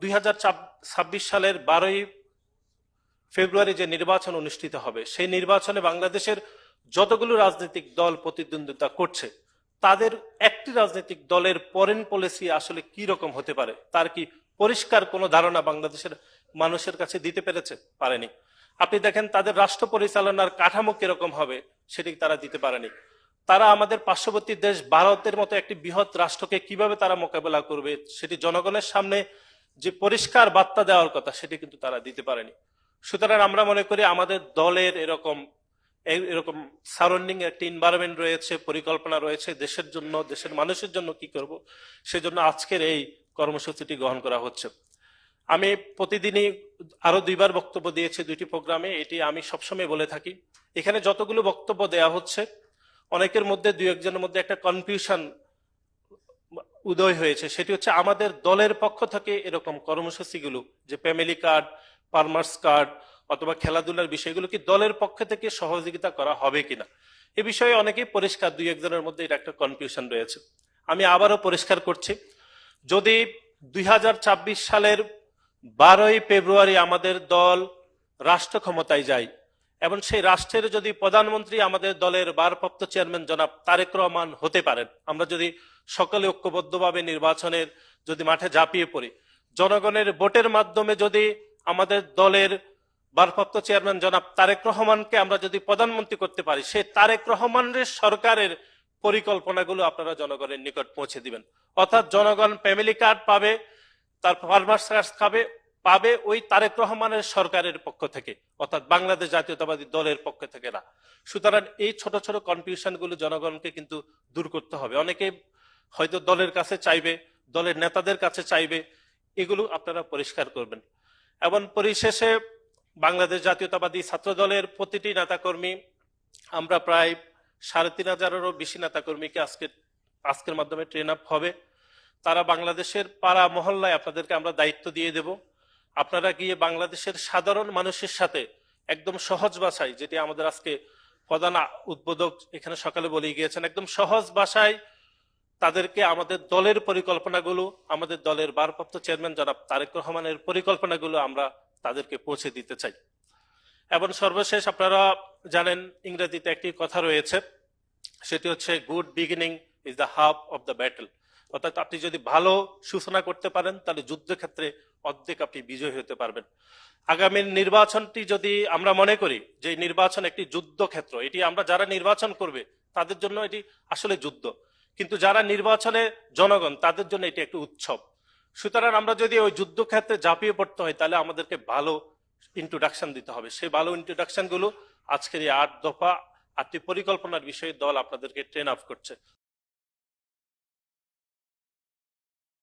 দুই হাজার ছাব্বিশ সালের বারোই ফেব্রুয়ারি যে নির্বাচন অনুষ্ঠিত হবে, সেই নির্বাচনে বাংলাদেশের যতগুলো রাজনৈতিক দল প্রতিদ্বন্দ্বিতা করছে, তাদের একটি রাজনৈতিক দলের ফরেন পলিসি আসলে কি রকম হতে পারে, তার কি পরিষ্কার কোনো ধারণা বাংলাদেশের মানুষের কাছে দিতে পেরেছে? পারেনি। আপনি দেখেন তাদের রাষ্ট্র পরিচালনার কাঠামো কীরকম হবে, সেটি তারা দিতে পারেনি। তারা আমাদের পার্শ্ববর্তী দেশ ভারতের মতো একটি বৃহৎ রাষ্ট্রকে কীভাবে তারা মোকাবেলা করবে, সেটি জনগণের সামনে যে পরিষ্কার বার্তা দেওয়ার কথা সেটি কিন্তু তারা দিতে পারেনি। সুতরাং আমরা মনে করি আমাদের দলের এরকম এরকম সারাউন্ডিং একটি এনভায়রনমেন্ট রয়েছে, পরিকল্পনা রয়েছে, দেশের জন্য, দেশের মানুষের জন্য কি করব, সেজন্য আজকের এই কর্মসূচিটি গ্রহণ করা হচ্ছে। আমি প্রতিদিনই আরও দুইবার বক্তব্য দিয়েছি দুইটি প্রোগ্রামে, এটি আমি সবসময় বলে থাকি। এখানে যতগুলো বক্তব্য দেয়া হচ্ছে, অনেকের মধ্যে দুই একজনের মধ্যে একটা কনফিউশন উদয় হয়েছে। সেটি হচ্ছে আমাদের দলের পক্ষ থেকে এরকম কর্মসূচিগুলো, যে ফ্যামিলি কার্ড ফার্মার্স কার্ড অথবা খেলাধুলার বিষয়গুলো কি দলের পক্ষ থেকে সহযোগিতা করা হবে কিনা? এ বিষয়ে অনেকেই পরিষ্কার, দুই একজনের মধ্যে এটা একটা কনফিউশন রয়েছে। আমি আবারও পরিষ্কার করছি, যদি দুই হাজার ছাব্বিশ সালের বারোই ফেব্রুয়ারি আমাদের দল রাষ্ট্র ক্ষমতায় যায় এবং সেই রাষ্ট্রের যদি প্রধানমন্ত্রী আমাদের দলের ভারপ্রাপ্ত চেয়ারম্যান জনাব তারেক রহমান হতে পারেন, আমরা যদি সকলে ঐক্যবদ্ধভাবে নির্বাচনের যদি মাঠে ঝাঁপিয়ে পড়ি, জনগণের ভোটের মাধ্যমে যদি আমাদের দলের ভারপ্রাপ্ত চেয়ারম্যান জনাব তারেক রহমানকে আমরা যদি প্রধানমন্ত্রী করতে পারি, সেই তারেক রহমানের সরকারের পরিকল্পনাগুলো আপনারা জনগণের নিকট পৌঁছে দিবেন। অর্থাৎ জনগণ ফ্যামিলি কার্ড পাবে তার ফার্মার্স কার্ড খাবে পাবে ওই তারেক রহমানের সরকারের পক্ষ থেকে, অর্থাৎ বাংলাদেশ জাতীয়তাবাদী দলের পক্ষ থেকে না। সুতরাং এই ছোট ছোট কনফিউশনগুলো জনগণকে কিন্তু দূর করতে হবে। অনেকে হয়তো দলের কাছে চাইবে, দলের নেতাদের কাছে চাইবে, এগুলো আপনারা পরিষ্কার করবেন। এবং পরিশেষে বাংলাদেশ জাতীয়তাবাদী ছাত্র দলের প্রতিটি নেতাকর্মী, আমরা প্রায় সাড়ে তিন হাজারেরও বেশি নেতাকর্মীকে আজকে, আজকের মাধ্যমে ট্রেন আপ হবে। তারা বাংলাদেশের পাড়া মহল্লায় আপনাদেরকে আমরা দায়িত্ব দিয়ে দেব। আপনারা গিয়ে বাংলাদেশের সাধারণ মানুষের সাথে একদম সহজ ভাষায়, যেটি আমাদের আজকে প্রধান উদ্বোধক এখানে সকালে বলে গিয়েছেন, একদম সহজ ভাষায় তাদেরকে আমাদের দলের পরিকল্পনাগুলো, আমাদের দলের ভারপ্রাপ্ত চেয়ারম্যান জনাব তারেক রহমানের পরিকল্পনাগুলো আমরা তাদেরকে পৌঁছে দিতে চাই। এবং সর্বশেষ আপনারা জানেন ইংরেজিতে একটি কথা রয়েছে, সেটি হচ্ছে good beginning is the half of the battle অর্থাৎ আপনি যদি ভালো সূচনা করতে পারেন, তাহলে যুদ্ধক্ষেত্রে অর্ধেক আপনি বিজয়ী হতে পারবেন। আগামী নির্বাচনটি যদি আমরা মনে করি যে নির্বাচন একটি যুদ্ধক্ষেত্র, এটি আমরা যারা নির্বাচন করবে, তাদের জন্য এটি আসলে যুদ্ধ। কিন্তু যারা নির্বাচনে জনগণ, তাদের জন্য এটি একটি উৎসব। সুতরাং আমরা যদি ওই যুদ্ধক্ষেত্রে ঝাঁপিয়ে পড়তে হয়, তাহলে আমাদেরকে ভালো ইন্ট্রোডাকশন দিতে হবে। সেই ভালো ইন্ট্রোডাকশনগুলো আজকের এই আট দফা আটটি পরিকল্পনার বিষয়ে দল আপনাদেরকে ট্রেন আপ করছে।